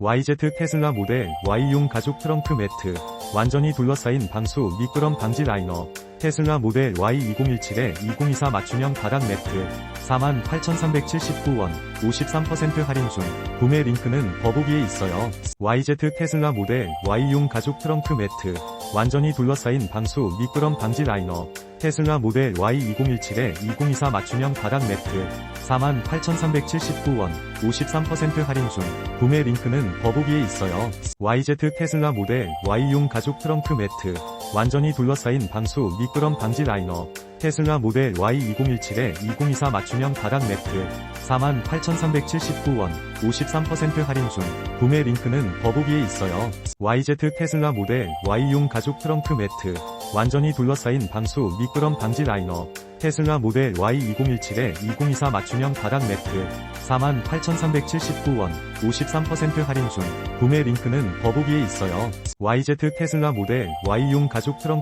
YZ 테슬라 모델 Y용 가죽 트렁크 매트, 완전히 둘러싸인 방수 미끄럼 방지 라이너, 테슬라 모델 Y2017에 2024 맞춤형 바닥 매트, 48,379원, 53% 할인 중, 구매 링크는 더보기에 있어요. YZ 테슬라 모델 Y용 가죽 트렁크 매트, 완전히 둘러싸인 방수 미끄럼 방지 라이너, 테슬라 모델 Y2017에 2024 맞춤형 바닥 매트, 48,379원, 53% 할인 중, 구매 링크는 더보기에 있어요. YZ 테슬라 모델 Y용 가죽 트렁크 매트, 완전히 둘러싸인 방수 미끄럼 방지 라이너, 테슬라 모델 Y2017에 2024 맞춤형 바닥 매트, 48,379원, 53% 할인 중, 구매 링크는 더보기에 있어요. YZ 테슬라 모델 Y용 가죽 트렁크 매트, 완전히 둘러싸인 방수 미끄럼 방지 라이너, 테슬라 모델 Y2017에 2024 맞춤형 바닥 매트, 48,379원, 53% 할인 중, 구매 링크는 더보기에 있어요. YZ 테슬라 모델 Y용 가죽 트렁크